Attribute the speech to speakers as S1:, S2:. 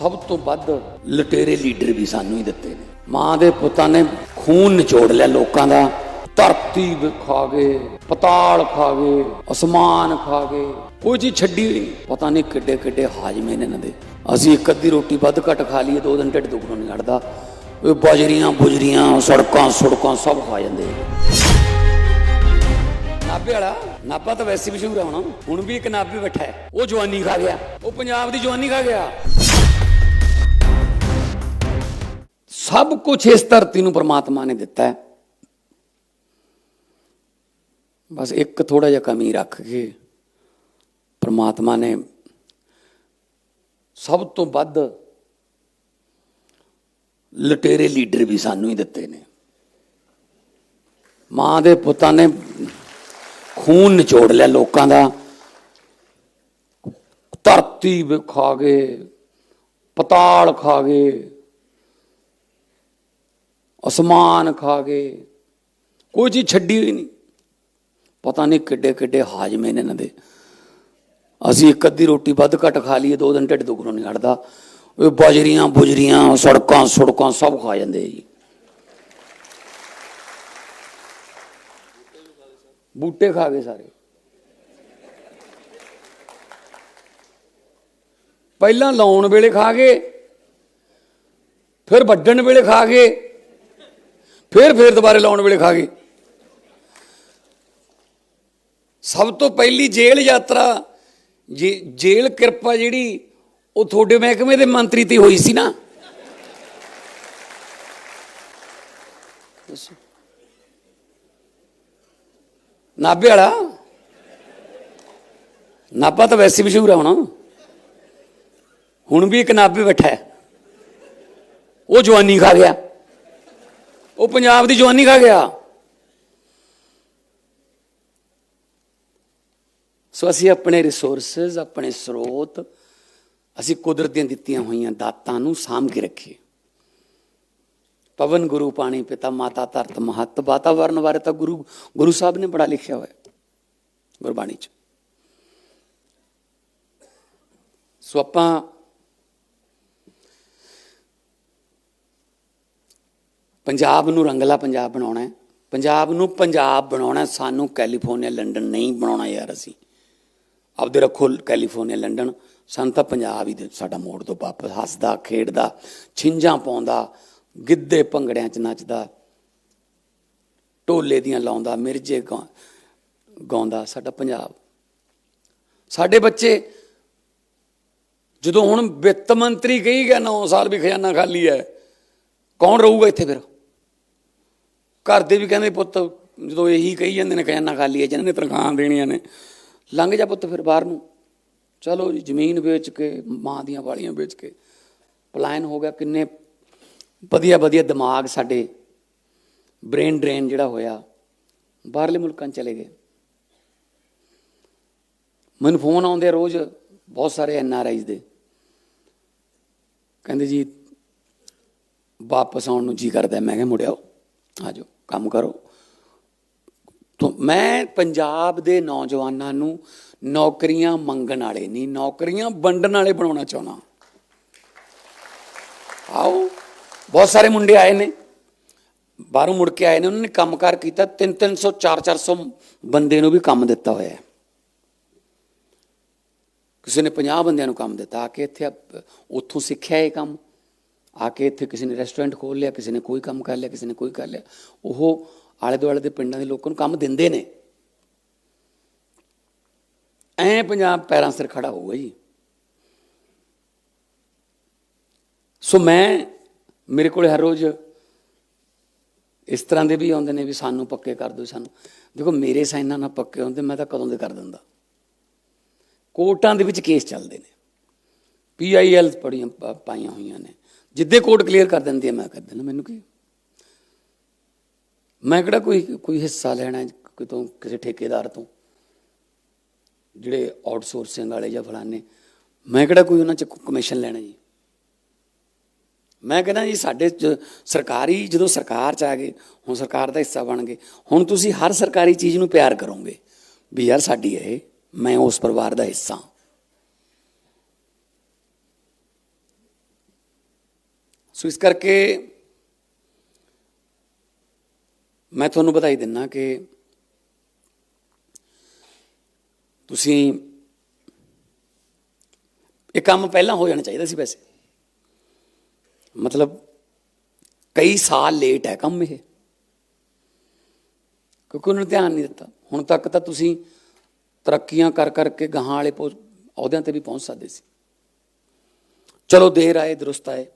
S1: ਸਭ ਤੋਂ ਵੱਧ ਲਟੇਰੇ ਲੀਡਰ ਵੀ ਸਾਨੂੰ ਹੀ ਦਿੱਤੇ ਨੇ। ਮਾਂ ਦੇ ਪੁੱਤਾਂ ਨੇ ਖੂਨ ਨਿਚੋੜ ਲਿਆ ਲੋਕਾਂ ਦਾ। ਧਰਤੀ ਖਾ ਗਏ ਪਤਾਲ ਖਾ ਗਏ ਅਸਮਾਨ ਖਾ ਗਏ ਕੋਈ ਚੀਜ਼ ਛੱਡੀ ਨਹੀਂ। ਪਤਾ ਨਹੀਂ ਕਿੱਡੇ ਕਿੱਡੇ ਹਾਜਮੇ ਨੇ ਇਹਨਾਂ ਦੇ। ਅਸੀਂ ਇੱਕ ਅੱਧੀ ਰੋਟੀ ਵੱਧ ਘੱਟ ਖਾ ਲਈਏ, ਦੋ ਦਿਨ ਢਿੱਡ ਦੁਖਣੋਂ ਨਹੀਂ ਲੜਦਾ। ਇਹ ਬਾਜਰੀਆਂ, ਬੁਜਰੀਆਂ, ਸੜਕਾਂ ਸੜਕਾਂ ਸਭ ਖਾ ਜਾਂਦੇ ਨਾਭੇ ਵਾਲਾ, ਨਾਭਾ ਤਾਂ ਵੈਸੇ ਮਸ਼ਹੂਰ ਆ ਹੁਣ। ਹੁਣ ਵੀ ਇੱਕ ਨਾਭੇ ਬੈਠਾ ਹੈ। ਉਹ ਜਵਾਨੀ ਖਾ ਗਿਆ। ਉਹ ਪੰਜਾਬ ਦੀ ਜਵਾਨੀ ਖਾ ਗਿਆ। ਸਭ ਕੁਝ ਇਸ ਧਰਤੀ ਨੂੰ ਪ੍ਰਮਾਤਮਾ ਨੇ ਦਿੱਤਾ ਹੈ। ਬਸ ਇੱਕ ਥੋੜਾ ਜਿਹਾ ਕਮੀ ਰੱਖ ਕੇ ਪ੍ਰਮਾਤਮਾ ਨੇ ਸਭ ਤੋਂ ਵੱਧ ਲਟੇਰੇ ਲੀਡਰ ਵੀ ਸਾਨੂੰ ਹੀ ਦਿੱਤੇ ਨੇ। ਮਾਂ ਦੇ ਪੁੱਤਾਂ ਨੇ ਖੂਨ ਨਿਚੋੜ ਲਿਆ ਲੋਕਾਂ ਦਾ। ਧਰਤੀ ਖਾ ਗਏ ਪਤਾਲ ਖਾ ਗਏ ਅਸਮਾਨ ਖਾ ਗਏ ਕੋਈ ਚੀਜ਼ ਛੱਡੀ ਹੋਈ ਨਹੀਂ। ਪਤਾ ਨਹੀਂ ਕਿੱਡੇ ਕਿੱਡੇ ਹਾਜਮੇ ਨੇ ਇਹਨਾਂ ਦੇ। ਅਸੀਂ ਇੱਕ ਅੱਧੀ ਰੋਟੀ ਵੱਧ ਘੱਟ ਖਾ ਲਈਏ, ਦੋ ਦਿਨ ਢਿੱਡ ਦੁਖਣੋਂ ਨਹੀਂ ਹਟਦਾ। ਉਹ ਬਾਜਰੀਆਂ, ਬੁਜਰੀਆਂ, ਸੜਕਾਂ ਸੜਕਾਂ ਸਭ ਖਾ ਜਾਂਦੇ ਜੀ। ਬੂਟੇ ਖਾ ਗਏ ਸਾਰੇ। ਪਹਿਲਾਂ ਲਾਉਣ ਵੇਲੇ ਖਾ ਗਏ, ਫਿਰ ਵੱਢਣ ਵੇਲੇ ਖਾ ਗਏ ਫਿਰ ਫਿਰ ਦੁਬਾਰੇ ਲਾਉਣ ਵੇਲੇ ਖਾ ਗਏ। ਸਭ ਤੋਂ ਪਹਿਲੀ ਜੇਲ੍ਹ ਯਾਤਰਾ, ਜੇ ਜੇਲ੍ਹ ਕਿਰਪਾ ਜਿਹੜੀ, ਉਹ ਤੁਹਾਡੇ ਮਹਿਕਮੇ ਦੇ ਮੰਤਰੀ ਤੇ ਹੋਈ ਸੀ ਨਾ। ਨਾਭੇ ਵਾਲਾ? ਨਾਭਾ ਤਾਂ ਵੈਸੇ ਮਸ਼ਹੂਰ ਆ ਹੁਣ। ਹੁਣ ਵੀ ਇੱਕ ਨਾਭੇ ਬੈਠਾ ਉਹ ਜਵਾਨੀ ਖਾ ਗਿਆ। ਉਹ ਪੰਜਾਬ ਦੀ ਜਵਾਨੀ ਖਾ ਗਿਆ। ਸੋ ਅਸੀਂ ਆਪਣੇ ਰਿਸੋਰਸਸ ਆਪਣੇ ਸਰੋਤ ਅਸੀਂ ਕੁਦਰਤ ਦੀਆਂ ਦਿੱਤੀਆਂ ਹੋਈਆਂ ਦਾਤਾਂ ਨੂੰ ਸਾਂਭ ਕੇ ਰੱਖੀਏ। ਪਵਨ ਗੁਰੂ ਪਾਣੀ ਪਿਤਾ ਮਾਤਾ ਧਰਤ ਮਹੱਤ ਵਾਤਾਵਰਨ ਬਾਰੇ ਤਾਂ ਗੁਰੂ ਗੁਰੂ ਸਾਹਿਬ ਨੇ ਬੜਾ ਲਿਖਿਆ ਹੋਇਆ ਗੁਰਬਾਣੀ ਚ। ਸੋ ਆਪਾਂ ਪੰਜਾਬ ਨੂੰ ਰੰਗਲਾ ਪੰਜਾਬ ਬਣਾਉਣਾ ਹੈ। ਪੰਜਾਬ ਨੂੰ ਪੰਜਾਬ ਬਣਾਉਣਾ ਸਾਨੂੰ ਕੈਲੀਫੋਰਨੀਆ, ਲੰਡਨ ਨਹੀਂ ਬਣਾਉਣਾ ਯਾਰ ਅਸੀਂ। ਆਪਦੇ ਰੱਖੋ ਕੈਲੀਫੋਰਨੀਆ, ਲੰਡਨ। ਸਾਨੂੰ ਤਾਂ ਪੰਜਾਬ ਹੀ ਦੇ ਸਾਡਾ ਮੋੜ ਤੋਂ ਵਾਪਸ। ਹੱਸਦਾ, ਖੇਡਦਾ, ਛਿੰਝਾਂ ਪਾਉਂਦਾ, ਗਿੱਧੇ ਭੰਗੜਿਆਂ 'ਚ ਨੱਚਦਾ, ਢੋਲੇ ਦੀਆਂ ਲਾਉਂਦਾ, ਮਿਰਜੇ ਗਾਉ- ਗਾਉਂਦਾ ਸਾਡਾ ਪੰਜਾਬ। ਸਾਡੇ ਬੱਚੇ ਜਦੋਂ ਹੁਣ ਵਿੱਤ ਮੰਤਰੀ ਕਹੀ ਗਿਆ 9 ਸਾਲ ਵੀ ਖਜ਼ਾਨਾ ਖਾਲੀ ਹੈ, ਕੌਣ ਰਹੂਗਾ ਇੱਥੇ ਫਿਰ? ਘਰ ਦੇ ਵੀ ਕਹਿੰਦੇ ਪੁੱਤ, ਜਦੋਂ ਇਹੀ ਕਹੀ ਜਾਂਦੇ ਨੇ ਖਜ਼ਾਨਾ ਖਾਲੀ ਹੈ, ਜਿਹਨਾਂ ਨੇ ਤਨਖਾਹਾਂ ਦੇਣੀਆਂ ਨੇ, ਲੰਘ ਜਾ ਪੁੱਤ ਫਿਰ ਬਾਹਰ ਨੂੰ। ਚਲੋ ਜੀ, ਜ਼ਮੀਨ ਵੇਚ ਕੇ, ਮਾਂ ਦੀਆਂ ਵਾਲੀਆਂ ਵੇਚ ਕੇ, ਪਲਾਇਨ ਹੋ ਗਿਆ, ਕਿੰਨੇ ਵਧੀਆ ਵਧੀਆ ਦਿਮਾਗ ਸਾਡੇ, ਬ੍ਰੇਨ ਡਰੇਨ ਜਿਹੜਾ ਹੋਇਆ, ਬਾਹਰਲੇ ਮੁਲਕਾਂ 'ਚ ਚਲੇ ਗਏ। ਮੈਨੂੰ ਫੋਨ ਆਉਂਦੇ ਆ ਰੋਜ਼, ਬਹੁਤ ਸਾਰੇ ਐਨ ਆਰ ਆਈਜ਼ ਦੇ। ਕਹਿੰਦੇ ਜੀ, ਵਾਪਸ ਆਉਣ ਨੂੰ ਜੀ ਕਰਦਾ ਮੈਂ ਕਿਹਾ, ਮੁੜਿਆਓ। ਆ ਜਾਓ ਕੰਮ ਕਰੋ। ਤੋ ਮੈਂ ਪੰਜਾਬ ਦੇ ਨੌਜਵਾਨਾਂ ਨੂੰ ਨੌਕਰੀਆਂ ਮੰਗਣ ਵਾਲੇ ਨਹੀਂ, ਨੌਕਰੀਆਂ ਵੰਡਣ ਵਾਲੇ ਬਣਾਉਣਾ ਚਾਹੁੰਦਾ ਆਓ, ਬਹੁਤ ਸਾਰੇ ਮੁੰਡੇ ਆਏ ਨੇ। ਬਾਹਰੋਂ ਮੁੜ ਕੇ ਆਏ ਨੇ, ਉਹਨਾਂ ਨੇ ਕੰਮਕਾਰ ਕੀਤਾ 3 300 4 400 ਬੰਦੇ ਨੂੰ ਵੀ ਕੰਮ ਦਿੱਤਾ ਹੋਇਆ ਹੈ। ਕਿਸੇ ਨੇ 50 ਬੰਦਿਆਂ ਨੂੰ ਕੰਮ ਦਿੱਤਾ, ਆ ਕੇ ਇੱਥੇ ਉੱਥੋਂ ਸਿੱਖਿਆ ਇਹ ਕੰਮ। ਆ ਕੇ ਇੱਥੇ ਕਿਸੇ ਨੇ ਰੈਸਟੋਰੈਂਟ ਖੋਲ ਲਿਆ, ਕਿਸੇ ਨੇ ਕੋਈ ਕੰਮ ਕਰ ਲਿਆ, ਕਿਸੇ ਨੇ ਕੋਈ ਕਰ ਲਿਆ, ਉਹ ਆਲੇ ਦੁਆਲੇ ਦੇ ਪਿੰਡਾਂ ਦੇ ਲੋਕਾਂ ਨੂੰ ਕੰਮ ਦਿੰਦੇ ਨੇ। ਐ ਪੰਜਾਬ ਪੈਰਾਂ ਸਿਰ ਖੜਾ ਹੋਊਗਾ ਜੀ। ਸੋ ਮੈਂ, ਮੇਰੇ ਕੋਲ ਹਰ ਰੋਜ਼ ਇਸ ਤਰ੍ਹਾਂ ਦੇ ਵੀ ਆਉਂਦੇ ਨੇ ਵੀ ਸਾਨੂੰ ਪੱਕੇ ਕਰ ਦਿਓ ਸਾਨੂੰ। ਦੇਖੋ, ਮੇਰੇ ਸਾਈਨਾਂ ਨਾਲ ਪੱਕੇ ਹੁੰਦੇ, ਮੈਂ ਤਾਂ ਕਦੋਂ ਦੇ ਕਰ ਦਿੰਦਾ। ਕੋਰਟਾਂ ਦੇ ਵਿੱਚ ਕੇਸ ਚੱਲਦੇ ਨੇ। ਪੀਆਈਐਲ ਪੜੀਆਂ ਪ- ਪਾਈਆਂ ਹੋਈਆਂ ਨੇ। ਜਿੱਦੇ ਕੋਰਟ ਕਲੀਅਰ ਕਰ ਦਿੰਦੀ ਹੈ ਮੈਂ ਕਰ ਦਿੰਦਾ। ਮੈਨੂੰ ਕੀ? ਮੈਂ ਕਿਹੜਾ ਕੋਈ ਕੋਈ ਹਿੱਸਾ ਲੈਣਾ ਕਿਤੋਂ ਕਿਸੇ ਠੇਕੇਦਾਰ ਤੋਂ? ਜਿਹੜੇ ਆਊਟਸੋਰਸਿੰਗ ਵਾਲੇ ਜਾਂ ਫਲਾਣੇ। ਮੈਂ ਕਿਹੜਾ ਕੋਈ ਉਹਨਾਂ ਚ ਕਮਿਸ਼ਨ ਲੈਣਾ ਜੀ? ਮੈਂ ਕਹਿੰਦਾ ਜੀ, ਸਾਡੇ ਸਰਕਾਰੀ, ਜਦੋਂ ਸਰਕਾਰ ਚ ਆ ਗਏ, ਹੁਣ ਸਰਕਾਰ ਦਾ ਹਿੱਸਾ ਬਣ ਗਏ। ਹੁਣ ਤੁਸੀਂ ਹਰ ਸਰਕਾਰੀ ਚੀਜ਼ ਨੂੰ ਪਿਆਰ ਕਰੋਗੇ ਵੀ ਯਾਰ ਸਾਡੀ ਇਹ, ਮੈਂ ਉਸ ਪਰਿਵਾਰ ਦਾ ਹਿੱਸਾ ਹਾਂ। ਸੋ ਇਸ ਕਰਕੇ ਮੈਂ ਤੁਹਾਨੂੰ ਵਧਾਈ ਦਿੰਨਾ ਕਿ ਤੁਸੀਂ ਇਹ ਕੰਮ ਪਹਿਲਾਂ ਹੋ ਜਾਣਾ ਚਾਹੀਦਾ ਸੀ ਵੈਸੇ। ਮਤਲਬ ਕਈ ਸਾਲ ਲੇਟ ਹੈ ਕੰਮ ਇਹ। ਕਿਉਂਕਿ ਉਹਨਾਂ ਨੇ ਧਿਆਨ ਨਹੀਂ ਦਿੱਤਾ। ਹੁਣ ਤੱਕ ਤਾਂ ਤੁਸੀਂ ਤਰੱਕੀਆਂ ਕਰ ਕਰਕੇ ਗਾਹਾਂ ਵਾਲੇ ਪੋ- ਅਹੁਦਿਆਂ ਤੇ ਵੀ ਪਹੁੰਚ ਸਕਦੇ ਸੀ। ਚਲੋ ਦੇਰ ਆਏ, ਦਰੁਸਤ ਆਏ।